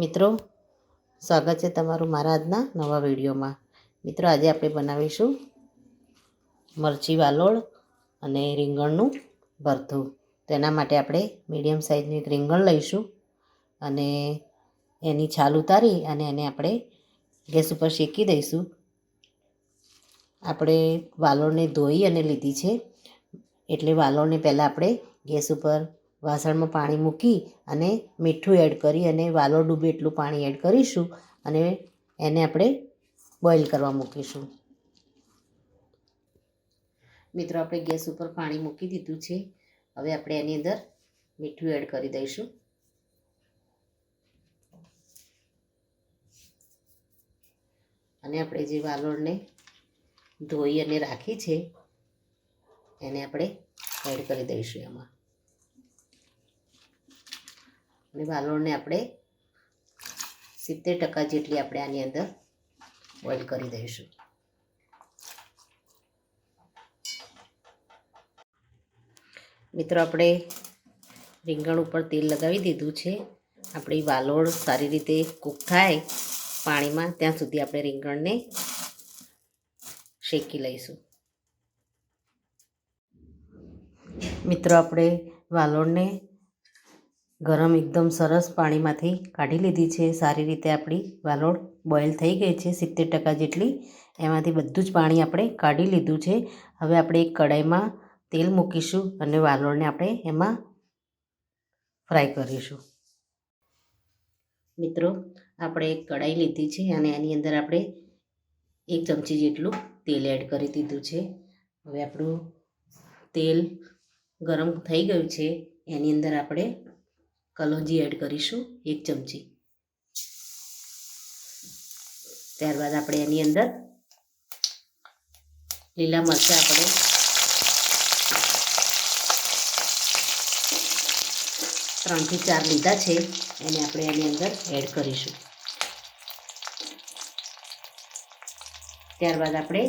મિત્રો, સ્વાગત છે તમારું મારા આજના નવા વિડીયોમાં. મિત્રો, આજે આપણે બનાવીશું મરચી વાલોળ અને રીંગણનું ભરથું. તેના માટે આપણે મીડિયમ સાઇઝનું એક રીંગણ લઈશું અને એની છાલ ઉતારી અને એને આપણે ગેસ ઉપર શેકી દઈશું. આપણે વાલોળને ધોઈ અને લીધી છે. એટલે વાલોળને પહેલાં આપણે ગેસ ઉપર વાસણમાં પાણી મૂકી અને મીઠું એડ કરી અને વાલોળ ડૂબે એટલું પાણી એડ કરીશું અને એને આપણે બોઇલ કરવા મૂકીશું. મિત્રો, આપણે ગેસ ઉપર પાણી મૂકી દીધું છે. હવે આપણે એની અંદર મીઠું એડ કરી દઈશું. અને આપણે જે વાલોળને ધોઈ અને રાખી છે, એને આપણે એડ કરી દઈશું એમાં. અને વાલોળને આપણે સિત્તેર ટકા જેટલી આપણે આની અંદર બોઇલ કરી દઈશું. મિત્રો, આપણે રીંગણ ઉપર તેલ લગાવી દીધું છે. આપણી વાલોળ સારી રીતે કૂક થાય પાણીમાં, ત્યાં સુધી આપણે રીંગણને શેકી લઈશું. મિત્રો, આપણે વાલોળને ગરમ એકદમ સરસ પાણીમાંથી કાઢી લીધી છે. સારી રીતે આપણી વાલોળ બોઇલ થઈ ગઈ છે સિત્તેર ટકા જેટલી. એમાંથી બધું જ પાણી આપણે કાઢી લીધું છે. હવે આપણે એક કડાઈમાં તેલ મૂકીશું અને વાલોળને આપણે એમાં ફ્રાય કરીશું. મિત્રો, આપણે એક કડાઈ લીધી છે અને એની અંદર આપણે એક ચમચી જેટલું તેલ એડ કરી દીધું છે. હવે આપણું તેલ ગરમ થઈ ગયું છે. એની અંદર આપણે કલોંજી એડ કરીશું, એક ચમચી. ત્યારબાદ આપણે એની અંદર લીલા મરચાં આપણે ત્રણથી ચાર લીધા છે, એને આપણે એની અંદર એડ કરીશું. ત્યારબાદ આપણે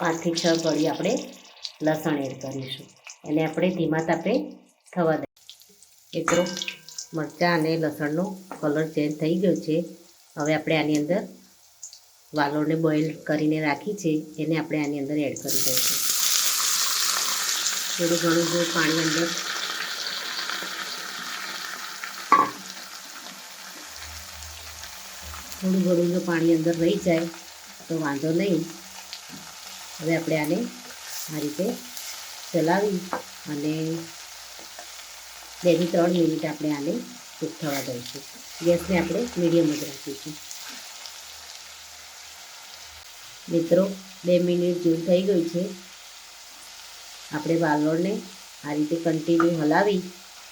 પાંચથી છ કળી આપણે લસણ એડ કરીશું. એને આપણે ધીમા તાપે થવા મિત્રો, મરચાં અને લસણનો કલર ચેન્જ થઈ ગયો છે. હવે આપણે આની અંદર વાલોળને બોઇલ કરીને રાખી છે. એને આપણે આની અંદર એડ કરી દઈશું. થોડું ઘણું જો પાણી અંદર. થોડું ઘણું જો પાણી અંદર રહી જાય, તો વાંધો નહીં. હવે આપણે આને આ રીતે ચલાવી અને બેથી ત્રણ મિનિટ આપણે આને કૂક થવા દઈશું. ગેસને આપણે મીડિયમ જ રાખીશું. મિત્રો, બે મિનિટ જેવું થઈ ગયું છે. આપણે વાલોળને આ રીતે કન્ટિન્યુ હલાવી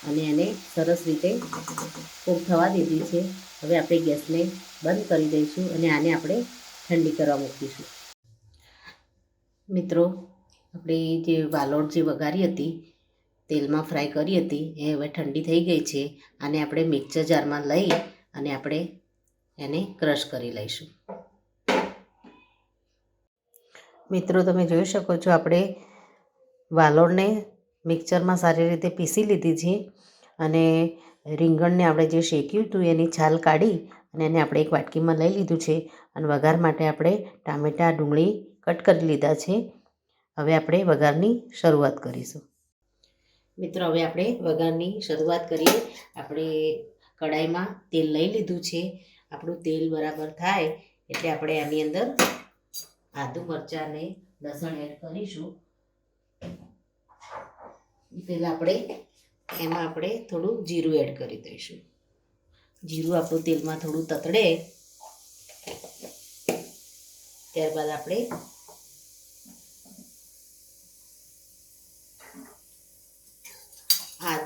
અને એને સરસ રીતે કૂક થવા દીધી છે. હવે આપણે ગેસને બંધ કરી દઈશું અને આને આપણે ઠંડી કરવા મૂકીશું. મિત્રો, આપણી જે વાલોળ જે વઘારી હતી તેલમાં ફ્રાય કરી હતી, એ હવે ઠંડી થઈ ગઈ છે આને આપણે મિક્સર જારમાં લઈ અને આપણે એને ક્રશ કરી લઈશું. મિત્રો, તમે જોઈ શકો છો, આપણે વાલોળને મિક્સરમાં સારી રીતે પીસી લીધી છે, અને રીંગણને આપણે જે શેક્યું હતું એની છાલ કાઢી અને એને આપણે એક વાટકીમાં લઈ લીધું છે, અને વઘાર માટે આપણે ટામેટાં ડુંગળી કટ કરી લીધા છે. હવે આપણે વઘારની શરૂઆત કરીશું. મિત્રો, હવે આપણે વઘારની શરૂઆત કરીએ. આપણે કડાઈમાં તેલ લઈ લીધું છે. આપણું તેલ બરાબર થાય એટલે આપણે આની અંદર આદુ મરચાં લસણ એડ કરીશું. પહેલાં આપણે એમાં આપણે થોડું જીરું એડ કરી દઈશું. જીરું આપણું તેલમાં થોડું તતડે. ત્યારબાદ આપણે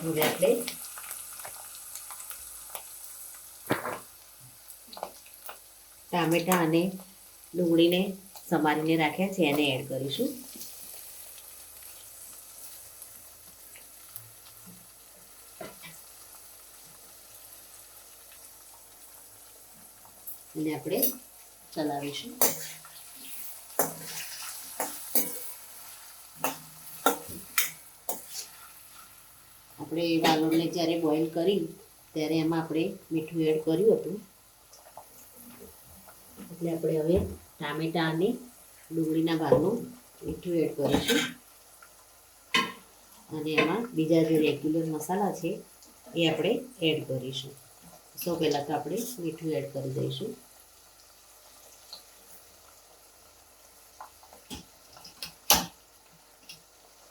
હવે આપણે ટામેટાં અને ડુંગળીને સમારીને રાખ્યા છે એને એડ કરીશું અને આપણે ચલાવીશું આપણે વાલોડને જ્યારે બોઇલ કરી, ત્યારે એમાં આપણે મીઠું એડ કર્યું હતું. એટલે આપણે હવે ટામેટા અને ડુંગળીના ભાગનું મીઠું એડ કરીશું. અને એમાં બીજા જે રેગ્યુલર મસાલા છે, એ આપણે એડ કરીશું. સૌ પહેલાં તો આપણે મીઠું એડ કરી દઈશું.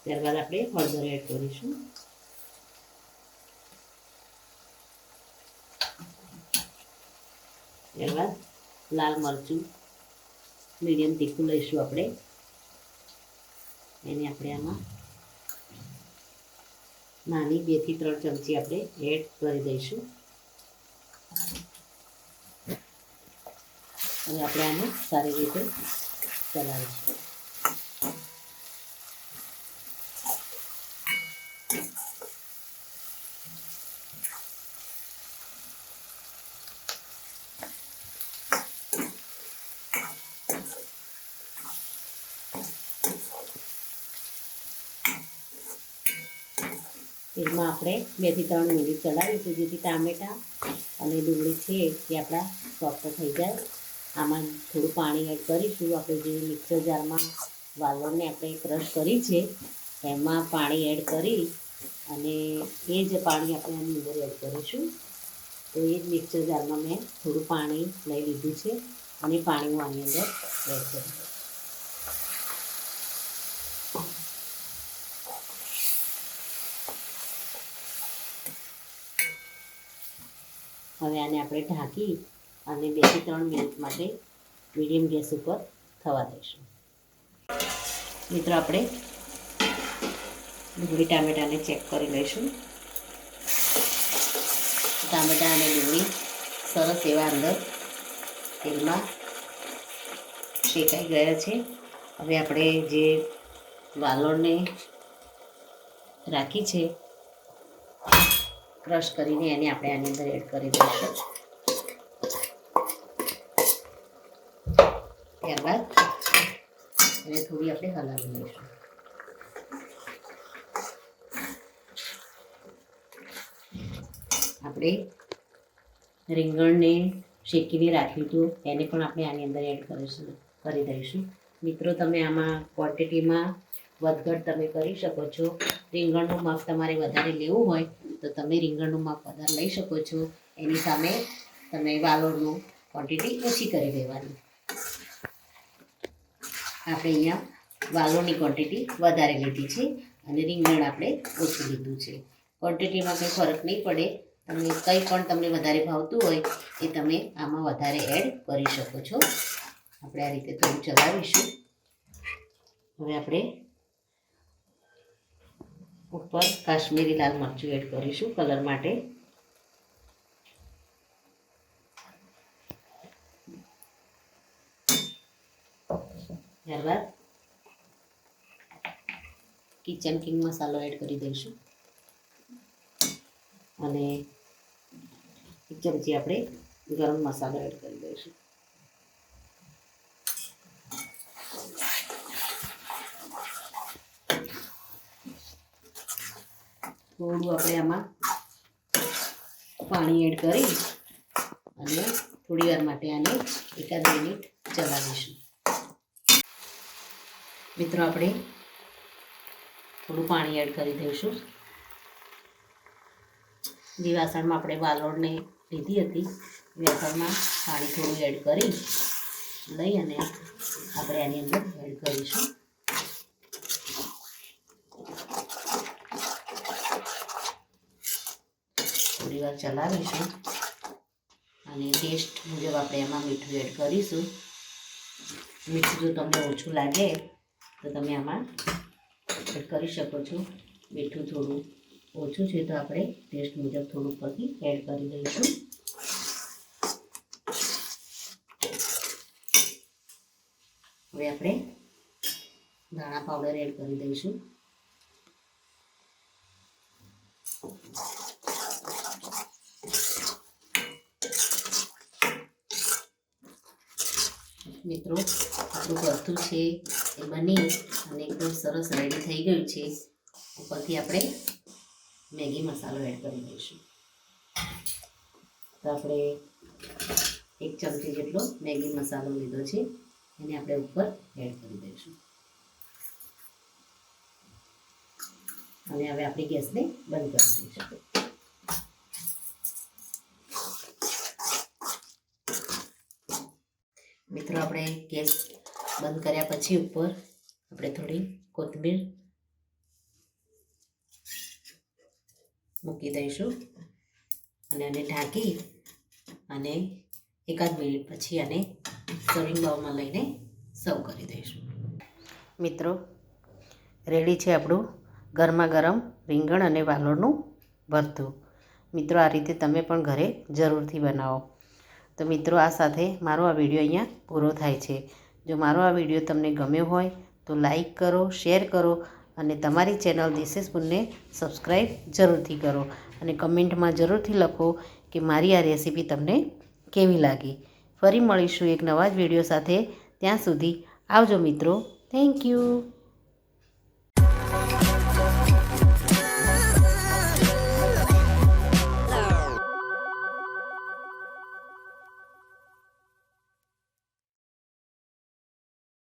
ત્યારબાદ આપણે હળદર એડ કરીશું. ત્યારબાદ લાલ મરચું મીડિયમ તીખું લઈશું આપણે. એને આપણે આમાં નાની બેથી ત્રણ ચમચી આપણે એડ કરી દઈશું. અને આપણે આને સારી રીતે ચલાવીશું. તેલમાં આપણે બેથી ત્રણ મિનિટ ચલાવીશું જેથી ટામેટાં અને ડુંગળી છે એ આપણા સોફ્ટ થઈ જાય. આમાં થોડું પાણી એડ કરીશું. આપણે જે મિક્સર જારમાં વાલોળને આપણે ક્રશ કરી છે, એમાં પાણી એડ કરી અને એ જ પાણી આપણે આની અંદર એડ કરીશું. તો એ જ મિક્સર જારમાં મેં થોડું પાણી લઈ લીધું છે અને પાણી હું આની અંદર એડ કરીશ. હવે આને આપણે ઢાંકી અને બેથી ત્રણ મિનિટ માટે મીડિયમ ગેસ ઉપર થવા દઈશું. મિત્રો, આપણે ડુંગળી, ટામેટાને ચેક કરી લઈશું. ટામેટા અને ડુંગળી સરસ એવા અંદર તેલમાં શેકાઈ ગયા છે. હવે આપણે જે વાલોળને રાખી છે ક્રશ કરીને એને આપણે આની અંદર એડ કરી દઈશું. ત્યારબાદ એને થોડી આપણે હલાવી લઈશું. આપણે રીંગણને શેકીને રાખ્યું હતું, એને પણ આપણે આની અંદર એડ કરીશું, કરી દઈશું. મિત્રો, તમે આમાં ક્વોન્ટિટીમાં વધઘટ તમે કરી શકો છો. રીંગણનું માપ તમારે વધારે લેવું હોય તો તમે રીંગણનું માપ વધારે લઈ શકો છો. એની સામે તમે વાલોળનું ક્વોન્ટિટી ઓછી કરી દેવાની. આપણે અહીંયા વાલોળની ક્વોન્ટિટી વધારે લીધી છે અને રીંગણ આપણે ઓછું લીધું છે. ક્વોન્ટિટીમાં કંઈ ફરક નહીં પડે. તમે કંઈ પણ તમને વધારે ભાવતું હોય એ તમે આમાં વધારે એડ કરી શકો છો. આપણે આ રીતે થોડું ચલાવીશું. હવે આપણે ઉપર કાશ્મીરી લાલ મરચું એડ કરીશું કલર માટે. ત્યારબાદ કિચન કિંગ મસાલો એડ કરી દઈશું. અને એક ચમચી આપણે ગરમ મસાલો એડ કરી દઈશું. થોડું આપણે આમાં પાણી એડ કરી અને થોડી વાર માટે આને એકાદ મિનિટ ચલાવીશું. મિત્રો, આપણે થોડું પાણી એડ કરી દઈશું. જે વાસણમાં આપણે વાલોળને લીધી હતી. વાસણમાં પાણી થોડું એડ કરી લઈ અને આપણે આની અંદર એડ કરીશું. થોડી ચલાવીશું. અને ટેસ્ટ મુજબ આપણે એમાં મીઠું એડ કરીશું. મીઠું જો તમને ઓછું લાગે, તો તમે આમાં એડ કરી શકો છો. મીઠું થોડું ઓછું છે, તો આપણે ટેસ્ટ મુજબ થોડું પછી એડ કરી દઈશું. હવે આપણે ધાણા પાવડર એડ કરી દઈશું. મિત્રો, આપણું ભરતું છે એ બની અને એકદમ સરસ રેડી થઈ ગયું છે. ઉપરથી આપણે મેગી મસાલો એડ કરી દઈશું. તો આપણે એક ચમચી જેટલો મેગી મસાલો લીધો છે, એને આપણે ઉપર એડ કરી દઈશું. અને હવે આપણી ગેસને બંધ કરી દઈશું. આપણે ગેસ બંધ કર્યા પછી ઉપર આપણે થોડી કોથમીર મૂકી દઈશું. અને આને ઢાંકી અને એકાદ મિનિટ પછી આને સર્વિંગ બાઉલમાં લઈને સર્વ કરી દઈશું. મિત્રો રેડી છે આપણું ગરમા ગરમ રીંગણ અને વાલોળનું ભરતું. મિત્રો, આ રીતે તમે પણ ઘરે જરૂરથી બનાવો. તો મિત્રો, આ સાથે મારો આ વીડિયો અહીંયા પૂરો થાય છે. જો મારો આ વીડિયો તમને ગમ્યો હોય, તો લાઈક કરો, શેર કરો અને તમારી ચેનલ દિસેસ પુનને સબસ્ક્રાઈબ જરૂરથી કરો અને કમેન્ટમાં જરૂરથી લખો કે મારી આ રેસીપી તમને કેવી લાગી. ફરી મળીશું એક નવા જ વીડિયો સાથે. ત્યાં સુધી આવજો મિત્રો. Thank you